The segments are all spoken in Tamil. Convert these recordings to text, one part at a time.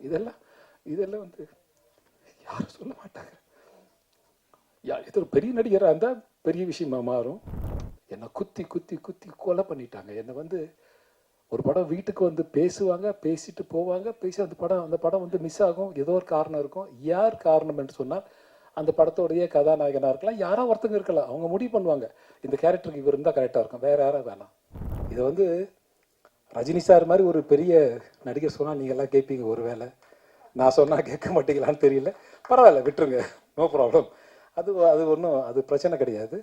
இதெல்லாம் இதெல்லாம் வந்து யாரும் சொல்ல மாட்டாங்க. யார் இது ஒரு பெரிய நடிகராக இருந்தால் பெரிய விஷயமா மாறும். என்னை குத்தி குத்தி குத்தி கொலை பண்ணிட்டாங்க. என்னை வந்து ஒரு படம் வீட்டுக்கு வந்து பேசுவாங்க பேசிட்டு போவாங்க பேசி அந்த படம் அந்த படம் வந்து மிஸ் ஆகும். ஏதோ ஒரு காரணம் இருக்கும். யார் காரணம் என்று சொன்னால் அந்த படத்தோடைய கதாநாயகனாக இருக்கலாம். யாரோ ஒருத்தங்க இருக்கலாம். அவங்க முடிவு பண்ணுவாங்க. இந்த கேரக்டருக்கு இவர் இருந்தால் கரெக்டாக இருக்கும். வேற யாரும் வேணாம். இதை வந்து ரஜினி சார் மாதிரி ஒரு பெரிய நடிகர் சொன்னால் நீங்கள்லாம் கேட்பீங்க ஒரு வேளை. நான் சொன்னால் கேட்க மாட்டீங்களான்னு தெரியல. பரவாயில்ல விட்டுருங்க. நோ ப்ராப்ளம் அது அது ஒன்றும் அது பிரச்சனை கிடையாது.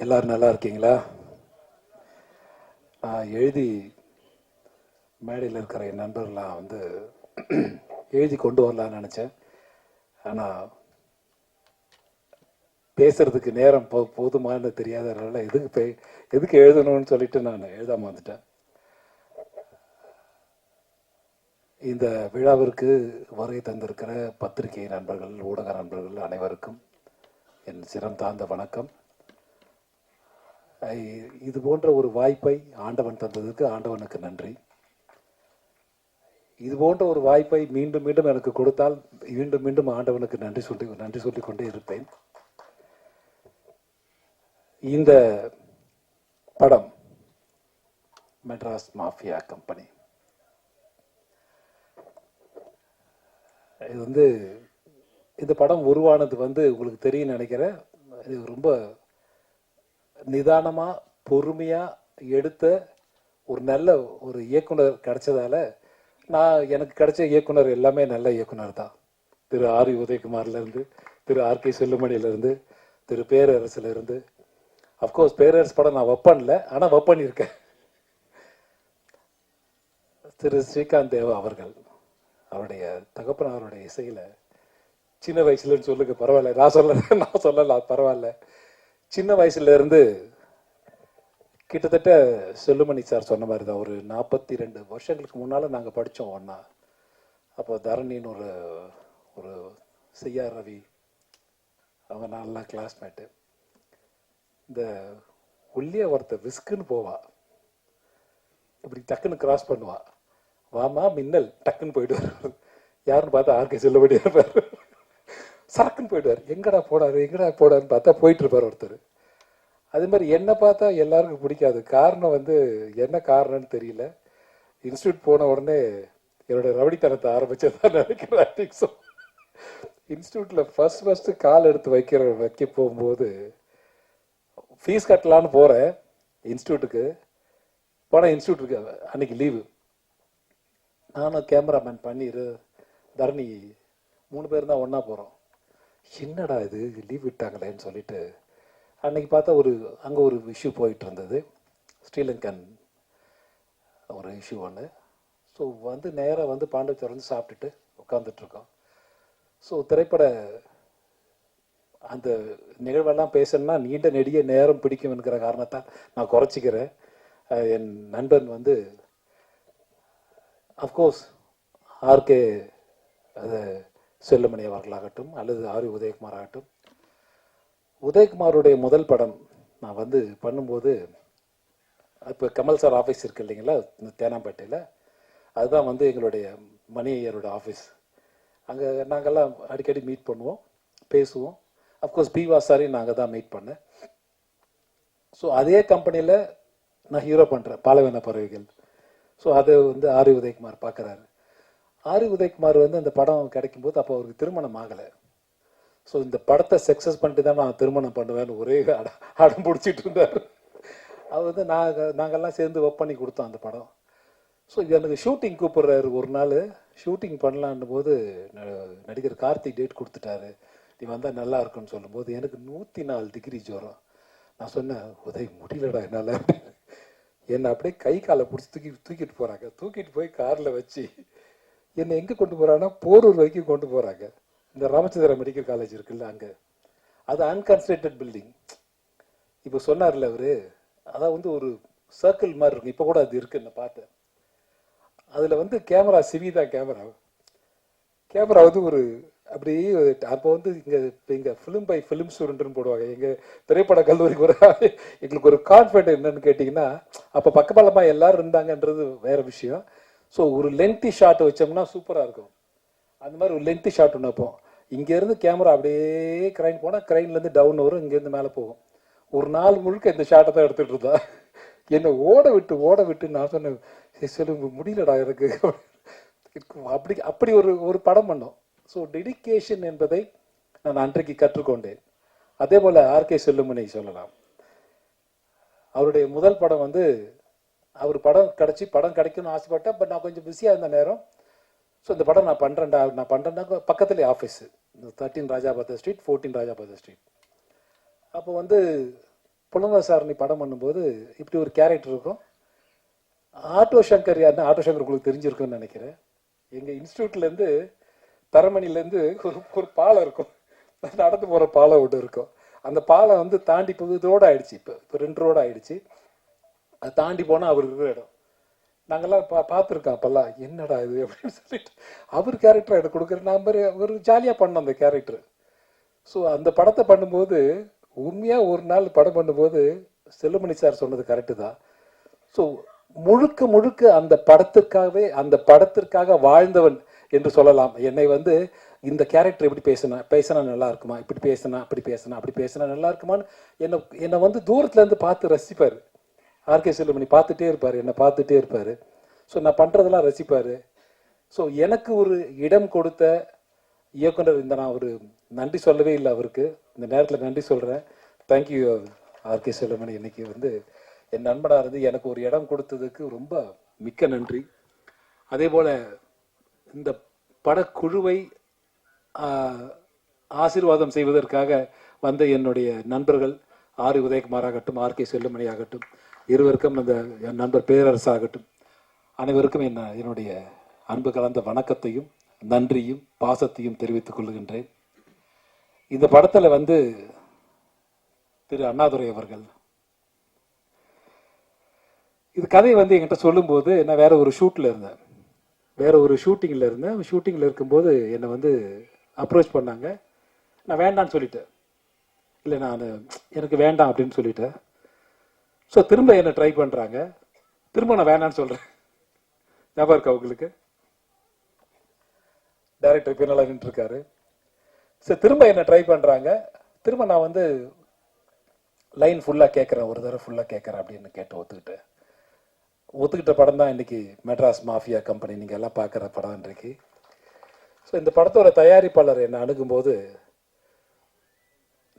எல்லோரும் நல்லா இருக்கீங்களா? நான் எழுதி மேடையில் இருக்கிற என் நண்பர்லாம் வந்து எழுதி கொண்டு வரலான்னு நினச்சேன். ஆனால் பேசுறதுக்கு நேரம் போ போதுமானு தெரியாதனால எதுக்கு பே எதுக்கு எழுதணும்னு சொல்லிட்டு நான் எழுதாம வந்துட்டேன். இந்த விழாவிற்கு வருகை தந்திருக்கிற பத்திரிகை நண்பர்கள் ஊடக நண்பர்கள் அனைவருக்கும் என் சிரம் தாழ்ந்த வணக்கம் இது போன்ற ஒரு வாய்ப்பை ஆண்டவன் தந்ததற்கு ஆண்டவனுக்கு நன்றி. இது போன்ற ஒரு வாய்ப்பை மீண்டும் மீண்டும் எனக்கு கொடுத்தால் மீண்டும் மீண்டும் ஆண்டவனுக்கு நன்றி சொல்லி நன்றி சொல்லிக் கொண்டே இருப்பேன். இந்த படம் மெட்ராஸ் மாஃபியா கம்பெனி. இது வந்து இந்த படம் உருவானது வந்து உங்களுக்கு தெரியும் நினைக்கிறேன். இது ரொம்ப நிதானமாக பொறுமையாக எடுத்த ஒரு நல்ல ஒரு இயக்குனர் கிடைச்சதால நான் எனக்கு கிடைச்ச இயக்குனர் எல்லாமே நல்ல இயக்குனர் தான். திரு ஆர் உதயகுமார்லேருந்து திரு ஆர் கே செல்லுமணியிலேருந்து திரு பேரரசுலேருந்து. அஃப்கோர்ஸ் பேரரசு படம் நான் வைப்பன்ல ஆனா வைப்பண்ணிருக்கேன் திரு ஸ்ரீகாந்த் தேவா அவர்கள். அவருடைய தகப்பன் அவருடைய இசையில் சின்ன வயசுலன்னு சொல்லுங்க பரவாயில்ல. நான் சொல்ல நான் சொல்லல பரவாயில்ல. சின்ன வயசுலேருந்து கிட்டத்தட்ட செல்லுமணி சார் சொன்ன மாதிரி தான். ஒரு நாற்பத்தி ரெண்டு வருஷங்களுக்கு முன்னால் நாங்கள் படித்தோம் ஒன்றா அப்போ தரணின்னு ஒரு ஒரு செய்யார் ரவி அவன் நல்லா கிளாஸ்மேட்டு இந்த ஒல்லியா ஒருத்த விஸ்குன்னு போவா. இப்படி டக்குன்னு கிராஸ் பண்ணுவாள் வாமா மின்னல். டக்குன்னு போயிடுவார். யாருன்னு பார்த்தா ஆர்கே செல்லுபடி இருப்பார். சரக்குன்னு போயிடுவார். எங்கடா போடாரு எங்கடா போடாருன்னு பார்த்தா போயிட்டு இருப்பார் ஒருத்தர். அதே மாதிரி என்னை பார்த்தா எல்லாருக்கும் பிடிக்காது. காரணம் வந்து என்ன காரணம்னு தெரியல. இன்ஸ்டியூட் போன உடனே என்னோட ரவடித்தனத்தை ஆரம்பிச்சதான் நினைக்கிறேன் I இன்ஸ்டியூட்டில் ஃபஸ்ட் ஃபஸ்ட்டு கால் எடுத்து வைக்கிற வைக்க போகும்போது ஃபீஸ் கட்டலான்னு போகிறேன் இன்ஸ்டியூட்டுக்கு. போனால் இன்ஸ்டியூட்டுக்கு அன்னைக்கு லீவு நானும் கேமராமேன் பண்ணிடு தரணி மூணு பேர் தான் ஒன்றா போகிறோம் என்னடா இது லீவ் விட்டாங்களேன்னு சொல்லிட்டு அன்னைக்கு பார்த்தா ஒரு அங்கே ஒரு இஷ்யூ போயிட்டு இருந்தது. ஸ்ரீலங்கன் ஒரு இஷ்யூ ஒன்று ஸோ வந்து நேராக வந்து பாண்டிச்சேரி வந்து சாப்பிட்டுட்டு உட்காந்துட்ருக்கோம் ஸோ திரைப்பட அந்த நிகழ்வெல்லாம் பேசணும்னா நீண்ட நெடிய நேரம் பிடிக்கும் என்கிற காரணத்தால் நான் குறைச்சிக்கிறேன். என் நண்பன் வந்து அஃப்கோர்ஸ் ஆர்கே அது செல்லுமணி அவர்களாகட்டும் அல்லது ஆர் உதயகுமார் ஆகட்டும் உதயகுமாருடைய முதல் படம் நான் வந்து பண்ணும்போது இப்போ கமல் சார் ஆஃபீஸ் இருக்கு இல்லைங்களா இந்த தேனாம்பேட்டையில். அதுதான் வந்து எங்களுடைய மணி ஐயரோட ஆஃபீஸ் அங்கே நாங்கெல்லாம் அடிக்கடி மீட் பண்ணுவோம் பேசுவோம். அஃப்கோர்ஸ் பி சாரையும் நாங்கள் தான் மீட் பண்ணேன். ஸோ அதே கம்பெனியில் நான் ஹீரோ பண்ணுறேன் பாலவேன பறவைகள். ஸோ அதை வந்து ஆரி உதயகுமார் பார்க்குறாரு. ஆரி உதயகுமார் வந்து அந்த படம் கிடைக்கும்போது அப்போ அவருக்கு திருமணம் ஆகலை. ஸோ இந்த படத்தை சக்ஸஸ் பண்ணிட்டு தான் நான் திருமணம் பண்ணுவேன்னு ஒரே அட அடம் பிடிச்சிட்டு இருந்தார். அவர் வந்து நாங்கள் நாங்கெல்லாம் சேர்ந்து ஒர்க் பண்ணி கொடுத்தோம் அந்த படம். ஸோ இது எனக்கு ஷூட்டிங் கூப்பிட்றாரு ஒரு நாள். ஷூட்டிங் பண்ணலான்னு போது ந- நடிகர் கார்த்திக் டேட் கொடுத்துட்டாரு. நீ வந்தால் நல்லா இருக்கும்னு சொல்லும்போது எனக்கு நூற்றி நாலு டிகிரி ஜுரம். நான் சொன்னேன் உதவி முடியலடா என்னால். என்னை அப்படியே கை காலை பிடிச்சி தூக்கி தூக்கிட்டு போகிறாங்க தூக்கிட்டு போய் காரில் வச்சு என்னை எங்கே கொண்டு போகிறாங்கன்னா போரூர் வரைக்கும் கொண்டு போகிறாங்க இந்த ராமச்சந்திர மெடிக்கல் காலேஜ் இருக்குல்ல அங்கே. அது அன்கன்ஸ்ட்ரக்டட் பில்டிங் இப்போ சொன்னார்ல அவர் அதான் வந்து ஒரு சர்க்கிள் மாதிரி இருக்கும். இப்போ கூட அது இருக்கு நான் பார்த்தேன். அதில் வந்து கேமரா சிவிதா கேமரா கேமரா வந்து ஒரு அப்படியே அப்போ வந்து இங்கே இங்கே ஃபிலிம் பை ஃபிலிம் ஸ்டூடெண்ட்னு போடுவாங்க. எங்கள் திரைப்பட கல்லூரிக்கு ஒரு எங்களுக்கு ஒரு கான்ஃபிடென்ட் என்னன்னு கேட்டிங்கன்னா அப்போ பக்கபலமாக எல்லாரும் இருந்தாங்கன்றது வேற விஷயம். ஸோ ஒரு லென்த்தி ஷாட் வச்சோம்னா சூப்பராக இருக்கும். அந்த மாதிரி ஒரு லென்த்தி ஷாட் ஒன்று வைப்போம். இங்கேருந்து கேமரா அப்படியே கிரைன் போனால் கிரைன்லேருந்து டவுன் வரும் இங்கேருந்து மேலே போகும். ஒரு நாள் முழுக்க இந்த ஷாட்டை தான் எடுத்துகிட்டு இருந்தா. என்னை ஓட விட்டு ஓட விட்டு நான் சொன்னேன் சொல்லு முடியலடா எனக்கு. அப்படி அப்படி ஒரு ஒரு படம் பண்ணோம். ஸோ டெடிகேஷன் என்பதை நான் அன்றைக்கு கற்றுக்கொண்டேன். அதே போல் ஆர்கே செல்லுமணி சொல்லலாம். அவருடைய முதல் படம் வந்து அவர் படம் கிடச்சி படம் கிடைக்கும்னு ஆசைப்பட்டேன். பட் நான் கொஞ்சம் பிஸியாக இருந்த நேரம் ஸோ இந்த படம் நான் பண்ணுறேன்டா நான் பண்ணுறேன்னா பக்கத்துலேயே ஆஃபீஸு இந்த தேர்ட்டீன் ராஜாபாத ஸ்ட்ரீட் ஃபோர்டீன் ராஜாபாத ஸ்ட்ரீட் அப்போ வந்து புலவர் படம் பண்ணும்போது இப்படி ஒரு கேரக்டர் இருக்கும். ஆட்டோ சங்கர் யாருன்னா ஆட்டோ சங்கர் உங்களுக்கு தெரிஞ்சிருக்குன்னு நினைக்கிறேன். எங்கள் இன்ஸ்டியூட்லேருந்து தரமணிலேருந்து ஒரு ஒரு பாலம் இருக்கும். நடந்து போகிற பாலம் ஒன்று இருக்கும். அந்த பாலம் வந்து தாண்டி இப்போ ரோடு ஆயிடுச்சு இப்போ. இப்போ ரெண்டு ரோடு ஆயிடுச்சு. அது தாண்டி போனால் அவர் இருக்கிற இடம். நாங்கள்லாம் பா பார்த்துருக்கோம் அப்போல்லாம். என்னடா இது அப்படின்னு சொல்லிட்டு. அவர் கேரக்டர் எனக்கு கொடுக்குற நான் ஒரு ஒரு ஜாலியாக பண்ணோம் அந்த கேரக்டர் ஸோ அந்த படத்தை பண்ணும்போது உண்மையாக ஒரு நாள் படம் பண்ணும்போது செல்லுமணி சார் சொன்னது கரெக்டு தான். ஸோ முழுக்க முழுக்க அந்த படத்திற்காகவே அந்த படத்திற்காக வாழ்ந்தவன் என்று சொல்லலாம். என்னை வந்து இந்த கேரக்டர் இப்படி பேசினா பேசினா நல்லா இருக்குமா? இப்படி பேசினா அப்படி பேசினா அப்படி பேசினா நல்லா இருக்குமான்னு என்னை என்னை வந்து தூரத்துலேருந்து பார்த்து ரசிப்பார். ஆர்கே செல்லுமணி பார்த்துட்டே இருப்பார் என்னை பார்த்துட்டே இருப்பார். ஸோ நான் பண்ணுறதெல்லாம் ரசிப்பார். ஸோ எனக்கு ஒரு இடம் கொடுத்த இயக்குனர் இந்த நான் ஒரு நன்றி சொல்லவே இல்லை அவருக்கு. இந்த நேரத்தில் நன்றி சொல்கிறேன் தேங்க்யூ ஆர்கே செல்லுமணி இன்னைக்கு வந்து என் நண்பனாக இருந்து எனக்கு ஒரு இடம் கொடுத்ததுக்கு ரொம்ப மிக்க நன்றி. அதே போல் இந்த படக்குழுவை ஆசீர்வாதம் செய்வதற்காக வந்த என்னுடைய நண்பர்கள் ஆர். உதயகுமார் ஆகட்டும் ஆர். கே. செல்லுமணி ஆகட்டும் இருவருக்கும் அந்த என் நண்பர் பேரரசு ஆகட்டும் அனைவருக்கும் என்ன என்னுடைய அன்பு கலந்த வணக்கத்தையும் நன்றியும் பாசத்தையும் தெரிவித்துக் கொள்கின்றேன். இந்த படத்தில் வந்து திரு. அண்ணாதுரை அவர்கள். இது கதை வந்து என்கிட்ட சொல்லும்போது நான் வேற ஒரு ஷூட்டில் இருந்தேன். வேற ஒரு ஷூட்டிங்கில் இருந்தேன். ஷூட்டிங்கில் இருக்கும்போது என்னை வந்து அப்ரோச் பண்ணாங்க. நான் வேண்டான்னு சொல்லிட்டேன். இல்லை நான் எனக்கு வேண்டாம் அப்படின்னு சொல்லிட்டேன். ஸோ திரும்ப என்னை ட்ரை பண்ணுறாங்க திரும்ப நான் வேணான்னு சொல்கிறேன் ஞாபகம் இருக்கா உங்களுக்கு? டைரக்டர் பின்னால் நின்றுருக்காரு சரி ஸோ திரும்ப என்ன ட்ரை பண்ணுறாங்க திரும்ப நான் வந்து லைன் ஃபுல்லாக கேட்குறேன். ஒரு தடவை ஃபுல்லாக கேட்குறேன் அப்படின்னு கேட்டு ஒத்துக்கிட்டேன். ஒத்துக்கிட்ட படம் தான் இன்றைக்கி மெட்ராஸ் மாஃபியா கம்பெனி. நீங்கள் எல்லாம் பார்க்குற படம் இன்றைக்கு. ஸோ இந்த படத்தோட தயாரிப்பாளர் என்னை அணுகும்போது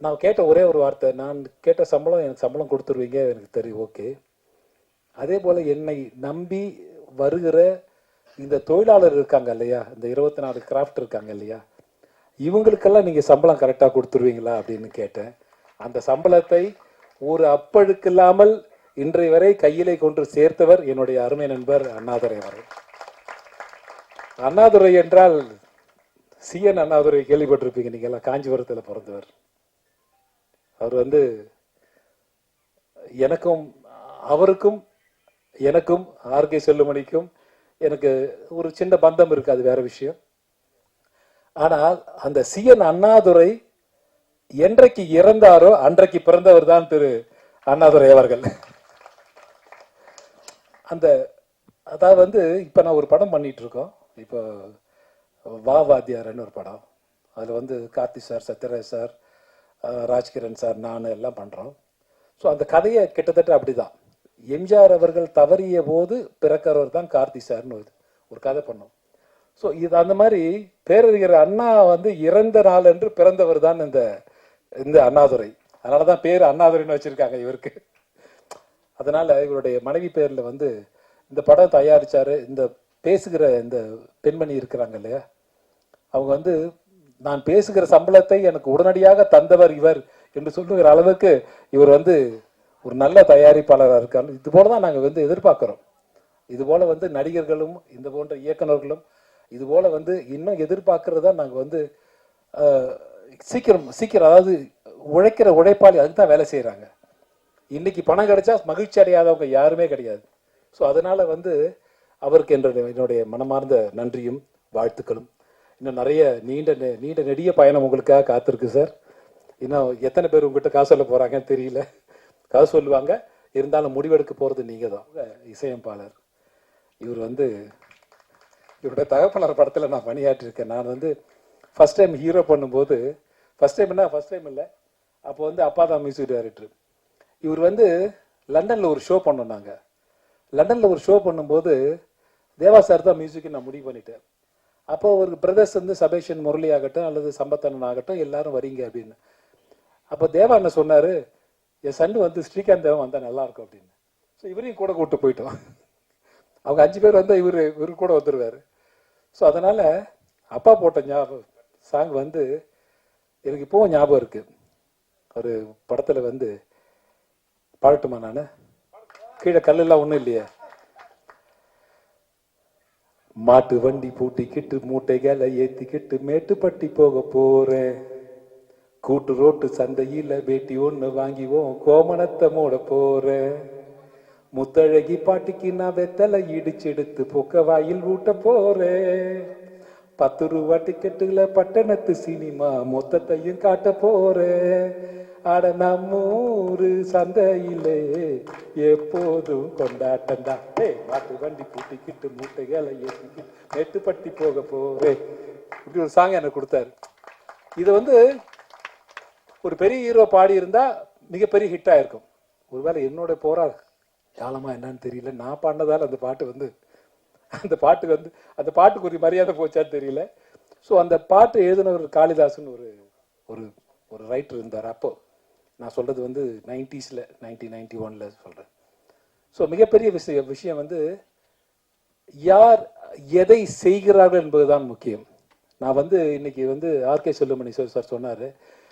நான் கேட்ட ஒரே ஒரு வார்த்தை நான் கேட்ட சம்பளம் எனக்கு சம்பளம் கொடுத்துருவீங்க எனக்கு தெரியும் ஓகே. அதே போல் என்னை நம்பி வருகிற இந்த தொழிலாளர் இருக்காங்க இல்லையா இந்த இருபத்தி நாலு கிராஃப்ட் இருக்காங்க இல்லையா இவங்களுக்கெல்லாம் நீங்கள் சம்பளம் கரெக்டாக கொடுத்துருவீங்களா அப்படின்னு கேட்டேன். அந்த சம்பளத்தை ஒரு அப்பழுக்கு இல்லாமல் இன்றைய வரை கையிலே கொண்டு சேர்த்தவர் என்னுடைய அருமை நண்பர் அண்ணாதுரை அவர்கள். அண்ணாதுரை என்றால் சிஎன் அண்ணாதுரை கேள்விப்பட்டிருப்பீங்க நீங்கள் எல்லாம் காஞ்சிபுரத்தில் பிறந்தவர். அவர் வந்து எனக்கும் அவருக்கும் எனக்கும் ஆர்கே செல்லுமணிக்கும் எனக்கு ஒரு சின்ன பந்தம் இருக்குது அது வேற விஷயம். ஆனால் அந்த சிஎன் அண்ணாதுரை என்றைக்கு இறந்தாரோ அன்றைக்கு பிறந்தவர் தான் திரு அண்ணாதுரை அவர்கள். அந்த அதாவது வந்து இப்போ நான் ஒரு படம் பண்ணிகிட்ருக்கோம் இருக்கோம் இப்போ வா வாத்தியார்னு ஒரு படம். அதில் வந்து Karthi sir Sathyaraj sir Rajkiran sir நான் எல்லாம் பண்ணுறோம் ஸோ அந்த கதையை கிட்டத்தட்ட அப்படிதான். எம்ஜிஆர் அவர்கள் தவறிய போது பிறக்கிறவர் தான் கார்த்தி சார்னு ஒரு- ஒரு கதை பண்ணோம். ஸோ இது அந்த மாதிரி பேரறிஞர் அண்ணா வந்து இறந்த நாள் என்று பிறந்தவர் தான் இந்த இந்த அண்ணாதுரை. அதனால தான் பேர் அண்ணாதுரைன்னு வச்சுருக்காங்க இவருக்கு. அதனால் இவருடைய மனைவி பேரில் வந்து இந்த படம் தயாரித்தார் இந்த பேசுகிற இந்த பெண்மணி இருக்கிறாங்க இல்லையா? அவங்க வந்து நான் பேசுகிற சம்பளத்தை எனக்கு உடனடியாக தந்தவர் இவர் என்று சொல்லுகிற அளவுக்கு இவர் வந்து ஒரு நல்ல தயாரிப்பாளராக இருக்கார். இது போல தான் நாங்கள் வந்து எதிர்பார்க்குறோம். இது போல் வந்து நடிகர்களும் இந்த போன்ற இயக்குனர்களும் இது போல் வந்து இன்னும் எதிர்பார்க்கறது தான் நாங்கள் வந்து சீக்கிரம் சீக்கிரம் அதாவது உழைக்கிற உழைப்பாளி அதுக்கு தான் வேலை செய்கிறாங்க இன்னைக்கு பணம் கிடைச்சா மகிழ்ச்சி அடையாதவங்க யாருமே கிடையாது. ஸோ அதனால் வந்து அவருக்கு என்னுடைய என்னுடைய மனமார்ந்த நன்றியும் வாழ்த்துக்களும். இன்னும் நிறைய நீண்ட நெ- நீண்ட நெடிய பயணம் உங்களுக்காக காத்திருக்கு சார் இன்னும் எத்தனை பேர் உங்ககிட்ட காசு சொல்ல போகிறாங்கன்னு தெரியல. காசு சொல்லுவாங்க. இருந்தாலும் முடிவெடுக்க போகிறது நீங்கள் தான் இசையமைப்பாளர். இவர் வந்து இவருடைய தகப்பனார் படத்தில் நான் பணியாற்றிருக்கேன். நான் வந்து ஃபர்ஸ்ட் டைம் ஹீரோ பண்ணும்போது ஃபர்ஸ்ட் டைம் என்ன ஃபர்ஸ்ட் டைம் இல்லை. அப்போ வந்து அப்பா தான் மியூசிக் டைரக்டர் இவர் வந்து லண்டனில் ஒரு ஷோ பண்ணோம் நாங்கள் லண்டனில் ஒரு ஷோ பண்ணும்போது தேவா சார் தான் மியூசிக்கு நான் முடிவு பண்ணிட்டேன். அப்போ ஒரு பிரதர்ஸ் வந்து சபேஷன் முரளி ஆகட்டும் அல்லது சம்பத்தனன் ஆகட்டும் எல்லாரும் வரீங்க அப்படின்னு. அப்போ தேவா என்ன சொன்னார் என் சண்டு வந்து ஸ்ரீகாந்த் தேவன் வந்தால் நல்லாயிருக்கும் அப்படின்னு. ஸோ இவரையும் கூட கூப்பிட்டு போயிட்டோம். அவங்க அஞ்சு பேர் வந்தால் இவர் இவர் கூட வந்துடுவார் ஸோ அதனால் அப்பா போட்ட ஞாபகம் சாங் வந்து எனக்கு இப்போவும் ஞாபகம் இருக்குது ஒரு படத்தில் வந்து பாடட்டுமா நான்? கீழே கல்லெல்லாம் ஒன்றும் இல்லையே. மாட்டு வண்டி பூட்டிக்கிட்டு மூட்டைகளை ஏத்திக்கிட்டு மேட்டுப்பட்டி போக போறேன். கூட்டு ரோட்டு சந்தையில வேட்டி ஒன்று வாங்கிவோம் கோமணத்தை மூட போறேன். முத்தழகி பாட்டிக்கு நான் வெத்தலை இடிச்செடுத்து பொக்க வாயில் ஊட்ட போறேன். பத்து ரூபா டிக்கெட்டுல பட்டணத்து சினிமா மொத்தத்தையும் காட்ட போறேன். அட நம்மூரு சந்தையிலே எப்போதும் கொண்டாட்டம்டா ஏய் மாட்டு வண்டி பூட்டிக்கிட்டு மூட்டைகளை ஏற்றிக்கிட்டு நெட்டுப்பட்டி போக போவே இப்படி ஒரு சாங் எனக்கு கொடுத்தாரு. இது வந்து ஒரு பெரிய ஹீரோ பாடியிருந்தா மிகப்பெரிய ஹிட்டாக இருக்கும் ஒருவேளை என்னோட போரா காலமா என்னன்னு தெரியல. நான் பாடினதால அந்த பாட்டு வந்து அந்த பாட்டுக்கு வந்து அந்த பாட்டுக்கு ஒரு மரியாதை போச்சான்னு தெரியல. ஸோ அந்த பாட்டு எழுதினவர் காளிதாசன் ஒரு ஒரு ஒரு ரைட்டர் இருந்தார். அப்போது நான் சொல்கிறது வந்து நைன்டிஸில் நைன்டீன் நைன்டி ஒனில் சொல்கிறேன் ஸோ மிகப்பெரிய விஷய விஷயம் வந்து யார் எதை செய்கிறார்கள் என்பதுதான் முக்கியம். நான் வந்து இன்னைக்கு வந்து ஆர்கே செல்லுமணி சார் சார் சொன்னார்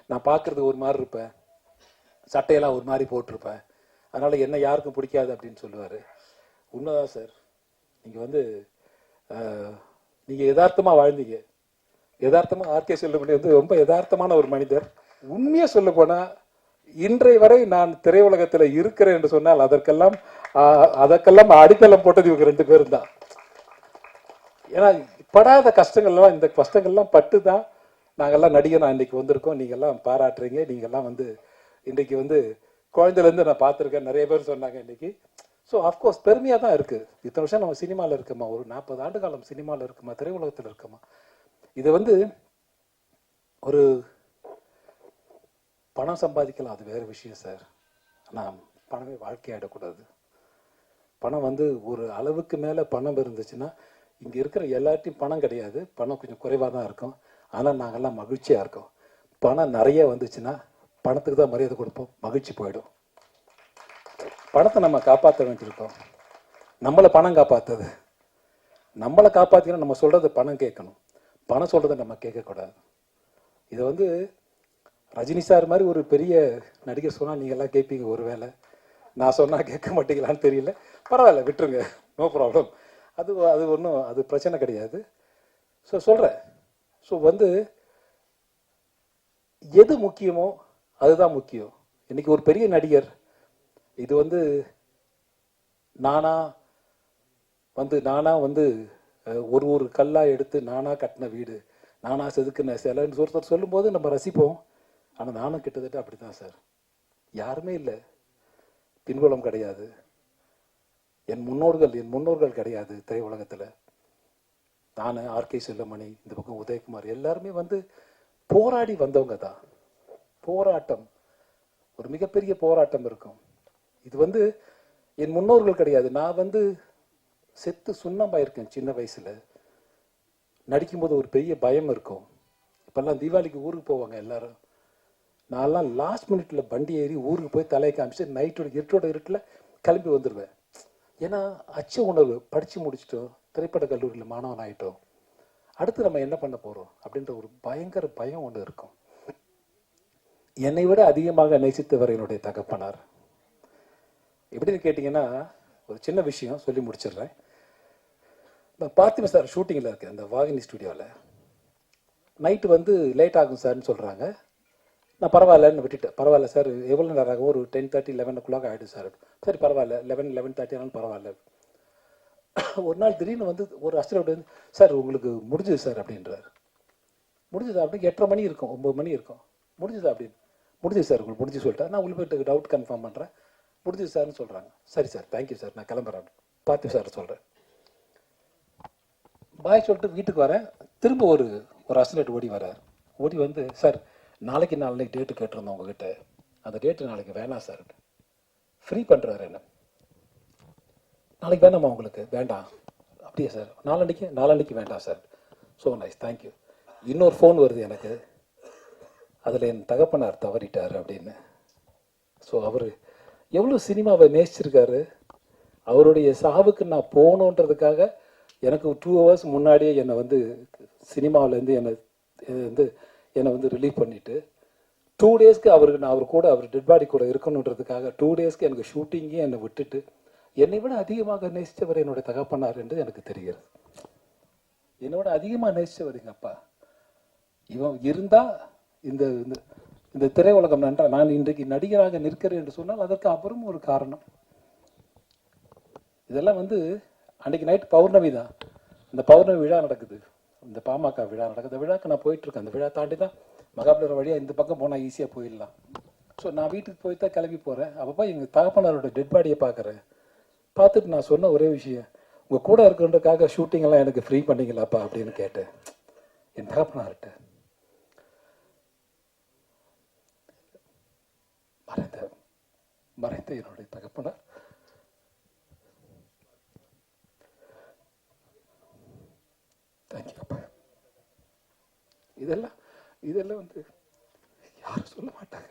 நான் பார்க்குறது ஒரு மாதிரி இருப்பேன். சட்டையெல்லாம் ஒரு மாதிரி போட்டிருப்பேன். அதனால் என்ன யாருக்கும் பிடிக்காது அப்படின்னு சொல்லுவார். உண்மைதான் சார். நீங்கள் வந்து நீங்கள் யதார்த்தமாக வாழ்ந்தீங்க. யதார்த்தமாக ஆர்கே செல்லுமணி வந்து ரொம்ப யதார்த்தமான ஒரு மனிதர். உண்மையாக சொல்ல போனால் இன்றைய வரை நான் திரையுலகத்தில் இருக்கிறேன் என்று சொன்னால் அதற்கெல்லாம் அதற்கெல்லாம் அடித்தளம் போட்டது இவங்க ரெண்டு பேரும் தான். ஏன்னா படாத கஷ்டங்கள்லாம் இந்த கஷ்டங்கள்லாம் பட்டு தான் நாங்கள்லாம் நடிகர் நான் இன்றைக்கி வந்திருக்கோம். நீங்கள்லாம் பாராட்டுறீங்க. நீங்கள்லாம் வந்து இன்றைக்கி வந்து குழந்தைலேருந்து நான் பார்த்துருக்கேன். நிறைய பேர் சொன்னாங்க இன்றைக்கி ஸோ அஃப்கோர்ஸ் பெருமையாக தான் இருக்குது இத்தனை வருஷம் நம்ம சினிமாவில் இருக்கோமா? ஒரு நாற்பது ஆண்டு காலம் சினிமாவில் இருக்குமா? திரையுலகத்தில் இருக்கோமா? இது வந்து ஒரு பணம் சம்பாதிக்கலாம் அது வேறு விஷயம் சார். ஆனால் பணமே வாழ்க்கையாயிடக்கூடாது பணம் வந்து ஒரு அளவுக்கு மேலே பணம் இருந்துச்சுன்னா இங்கே இருக்கிற எல்லார்ட்டையும் பணம் கிடையாது. பணம் கொஞ்சம் குறைவாக தான் இருக்கும். ஆனால் நாங்கள்லாம் மகிழ்ச்சியாக இருக்கோம். பணம் நிறைய வந்துச்சுன்னா பணத்துக்கு தான் மரியாதை கொடுப்போம். மகிழ்ச்சி போயிடும். பணத்தை நம்ம காப்பாற்ற வேண்டியிருக்கோம். நம்மளை பணம் காப்பாற்றுது நம்மளை காப்பாற்றினா நம்ம சொல்கிறத பணம் கேட்கணும். பணம் சொல்கிறத நம்ம கேட்கக்கூடாது. இதை வந்து ரஜினி சார் மாதிரி ஒரு பெரிய நடிகர் சொன்னால் நீங்கள்லாம் கேட்பீங்க கேட்பீங்க ஒருவேளை நான் சொன்னால் கேட்க மாட்டீங்களான்னு தெரியல. பரவாயில்ல விட்டுருங்க. நோ ப்ராப்ளம் அது அது ஒன்றும் அது பிரச்சனை கிடையாது. ஸோ சொல்கிறேன் ஸோ வந்து எது முக்கியமோ அதுதான் முக்கியம். இன்றைக்கி ஒரு பெரிய நடிகர் இது வந்து நானா வந்து நானா வந்து ஒரு ஒரு கல்லாக எடுத்து நானாக கட்டின வீடு நானாக செதுக்கின சிலைன்னு ஒருத்தர் சொல்லும்போது நம்ம ரசிப்போம். ஆனால் நானும் கிட்டத்தட்ட அப்படிதான் சார். யாருமே இல்லை. பின்புலம் கிடையாது. என் முன்னோர்கள் என் முன்னோர்கள் கிடையாது திரையுலகத்தில். நான் ஆர்கே செல்லமணி இந்த பக்கம் உதயகுமார் எல்லாருமே வந்து போராடி வந்தவங்க தான். போராட்டம். ஒரு மிகப்பெரிய போராட்டம் இருக்கும். இது வந்து என் முன்னோர்கள் கிடையாது. நான் வந்து செத்து சுண்ணமாயிருக்கேன் சின்ன வயசில். நடிக்கும்போது ஒரு பெரிய பயம் இருக்கும். இப்போல்லாம் தீபாவளிக்கு ஊருக்கு போவாங்க எல்லாரும். நான்லாம் லாஸ்ட் மினிட்ல வண்டி ஏறி ஊருக்கு போய் தலையை காமிச்சு நைட்டோட இருட்டோட இருட்டில் கிளம்பி வந்துடுவேன் ஏன்னா அச்ச உணர்வு. படித்து முடிச்சிட்டோம். திரைப்பட கல்லூரியில் மாணவன் ஆகிட்டோம் அடுத்து நம்ம என்ன பண்ண போகிறோம் அப்படின்ற ஒரு பயங்கர பயம் ஒன்று இருக்கும். என்னை விட அதிகமாக நேசித்தவர் என்னுடைய தகப்பனார். எப்படின்னு கேட்டிங்கன்னா ஒரு சின்ன விஷயம் சொல்லி முடிச்சிடுறேன். இந்த பார்த்திப சார் ஷூட்டிங்கில் இருக்கு அந்த வாகினி ஸ்டுடியோவில் நைட்டு வந்து லேட் ஆகும் சார்னு சொல்கிறாங்க நான் பரவாயில்லன்னு விட்டுட்டேன் பரவாயில்ல சார் எவ்வளோ நேரம் ஆகும்? ஒரு ten thirty eleven o'clock ஆகிடும் சார் சரி பரவாயில்ல. லெவன் லெவன் தேர்ட்டி ஆனாலும் பரவாயில்ல. ஒரு நாள் திடீர்னு வந்து ஒரு அஸ்டர் வந்து சார் உங்களுக்கு முடிஞ்சது சார் அப்படின்றார். முடிஞ்சது? அப்படின்னு எட்டரை மணி இருக்கும். ஒம்பது மணி இருக்கும். முடிஞ்சது? அப்படின்னு. முடிஞ்சது சார் உங்களுக்கு முடிஞ்சு சொல்லிட்டேன் நான் உங்களுக்கு டவுட் கன்ஃபார்ம் பண்ணுறேன் முடிஞ்சது சார்னு சொல்கிறாங்க சரி சார் தேங்க்யூ சார் நான் கிளம்புறேன். பார்த்து சார் சொல்கிறேன் பாய் சொல்லிட்டு வீட்டுக்கு வரேன். திரும்ப ஒரு ஒரு அசலேட் ஓடி வரார் ஓடி வந்து சார் நாளைக்கு நாளைக்கு டேட்டு கேட்டிருந்தோம் உங்ககிட்ட. அந்த டேட்டு நாளைக்கு வேணாம் சார் ஃப்ரீ பண்ணுறாரு என்ன? நாளைக்கு வேணாமா உங்களுக்கு? வேண்டாம். அப்படியா சார் நாளன்னைக்கு? நாளன்னைக்கு வேண்டாம் sir so nice thank you இன்னொரு ஃபோன் வருது எனக்கு. அதில் என் தகப்பனார் தவறிட்டார் அப்படின்னு. ஸோ அவர் எவ்வளோ சினிமாவை நேசிச்சிருக்காரு? அவருடைய சாவுக்கு நான் போகணுன்றதுக்காக எனக்கு டூ ஹவர்ஸ் முன்னாடியே என்னை வந்து சினிமாவிலேருந்து என்னை வந்து என்னை வந்து ரிலீவ் பண்ணிவிட்டு டூ டேஸ்க்கு அவருக்கு நான் அவர் கூட அவர் டெட் பாடி கூட இருக்கணுன்றதுக்காக டூ டேஸ்க்கு எனக்கு ஷூட்டிங்கே என்னை விட்டுட்டு என்னை விட அதிகமாக நேசித்தவர் என்னுடைய தகப்பனார் என்று எனக்கு தெரிகிறது. என்னோட அதிகமாக நேசித்தவர் எங்கள் அப்பா. இவன் இருந்தால் இந்த இந்த- இந்த திரையுலகம் நன்றா நான் இன்றைக்கு நடிகராக நிற்கிறேன் என்று சொன்னால் அதற்கு அப்புறம் ஒரு காரணம். இதெல்லாம் வந்து அன்னைக்கு நைட் பௌர்ணமி தான். இந்த பௌர்ணமி விழா நடக்குது. இந்த பாமக விழா நடக்குது. அந்த விழாக்கு நான் போயிட்டுருக்கேன். அந்த விழா தாண்டி தான் மகாபலிபுரம் வழியாக இந்த பக்கம் போனால் ஈஸியாக போயிடலாம். ஸோ நான் வீட்டுக்கு போய் தான் கிளம்பி போகிறேன் அப்பப்போ எங்கள் தகப்பனாரோட டெட் பாடியை பார்க்குறேன் பார்த்துட்டு நான் சொன்ன ஒரே விஷயம் உங்கள் கூட இருக்கிறதுக்காக ஷூட்டிங்கெல்லாம் எனக்கு ஃப்ரீ பண்ணிங்களாப்பா? அப்படின்னு கேட்டேன். என் தகப்பனார்கிட்ட மறைந்த மறைந்த என்னுடைய தகப்பனார் தேங்க்யூ அப்பா இதெல்லாம் இதெல்லாம் வந்து யாரும் சொல்ல மாட்டாங்க.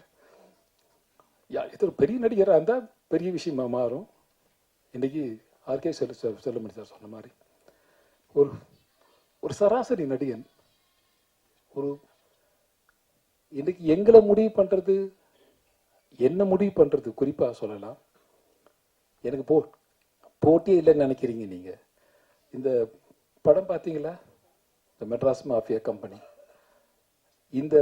யா இது ஒரு பெரிய நடிகராக இருந்தால் பெரிய விஷயமா மாறும். இன்னைக்கு ஆர்கே செல் செல்லுமணி சார் சொன்ன மாதிரி ஒரு ஒரு சராசரி நடிகன் ஒரு இன்றைக்கு எங்களை முடிவு பண்றது என்ன முடிவு பண்றது குறிப்பாக சொல்லலாம். எனக்கு போ போட்டியே இல்லைன்னு நினைக்கிறீங்க நீங்க. இந்த படம் பார்த்தீங்களா? இந்த மெட்ராஸ் மாஃபியா கம்பெனி. இந்த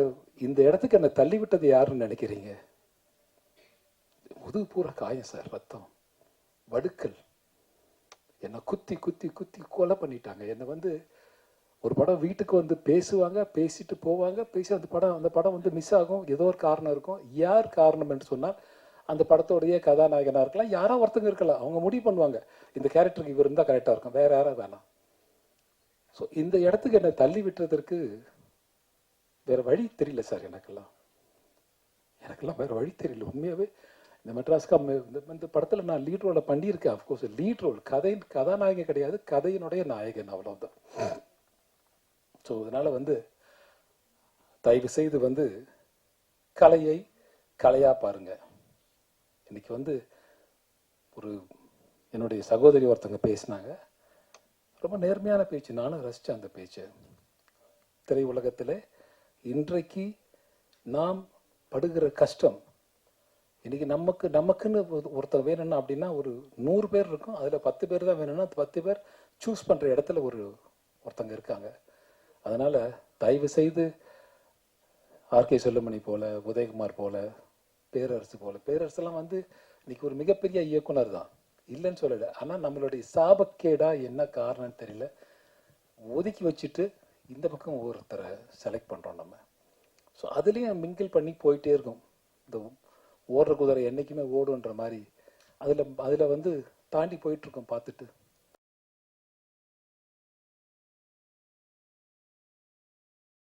இந்த இடத்துக்கு என்னை தள்ளி விட்டது யாருன்னு நினைக்கிறீங்க? முதுகு பூரா காயம் சார் ரத்தம் வடுக்கல் என்னை குத்தி குத்தி குத்தி கொலை பண்ணிட்டாங்க. என்னை வந்து ஒரு படம் வீட்டுக்கு வந்து பேசுவாங்க பேசிட்டு போவாங்க பேசி அந்த படம் அந்த படம் வந்து மிஸ் ஆகும். ஏதோ ஒரு காரணம் இருக்கும். யார் காரணம் என்று சொன்னால் அந்த படத்தோடைய கதாநாயகனாக இருக்கலாம். யாரோ ஒருத்தங்க இருக்கலாம். அவங்க முடிவு பண்ணுவாங்க. இந்த கேரக்டருக்கு இவர் இருந்தால் கரெக்டாக இருக்கும். வேற யாராவது வேணாம். ஸோ இந்த இடத்துக்கு என்னை தள்ளி விட்டுறதற்கு வேற வழி தெரியல சார் எனக்கெல்லாம். எனக்கெல்லாம் வேற வழி தெரியல. உண்மையாகவே இந்த மெட்ராஸ்கா இந்த இந்த படத்தில் நான் லீட் ரோலை பண்ணியிருக்கேன் அஃப்கோர்ஸ் லீட் ரோல் கதை கதாநாயகன் கிடையாது. கதையினுடைய நாயகன் அவ்வளோதான் ஸோ இதனால் வந்து தயவு செய்து வந்து கலையை கலையாக பாருங்க. இன்னைக்கு வந்து ஒரு என்னுடைய சகோதரி ஒருத்தங்க பேசினாங்க. ரொம்ப நேர்மையான பேச்சு. நானும் ரசித்தேன் அந்த பேச்சை. திரையுலகத்தில் இன்றைக்கு நாம் படுகிற கஷ்டம் இன்றைக்கி நமக்கு நமக்குன்னு ஒரு- ஒருத்தர் வேணும்னா அப்படின்னா ஒரு நூறு பேர் இருக்கும். அதில் பத்து பேர் தான் வேணும்னா பத்து பேர் சூஸ் பண்ணுற இடத்துல ஒரு ஒருத்தங்க இருக்காங்க. அதனால் தயவு செய்து ஆர்கே செல்லுமணி போல உதயகுமார் போல பேரரசு போல பேரரசுலாம் வந்து இன்னைக்கு ஒரு மிகப்பெரிய இயக்குனர் தான். இல்லைன்னு சொல்லலை. ஆனால் நம்மளுடைய சாபக்கேடா என்ன காரணம்னு தெரியல. ஒதுக்கி வச்சுட்டு இந்த பக்கம் ஒருத்தரை செலக்ட் பண்ணுறோம் நம்ம. ஸோ அதுலேயும் மிங்கிள் பண்ணி போயிட்டே இருக்கும். இந்த ஓடுற குதிரை என்றைக்குமே ஓடுன்ற மாதிரி. அதில் அதில் வந்து தாண்டி போயிட்டுருக்கோம் பார்த்துட்டு.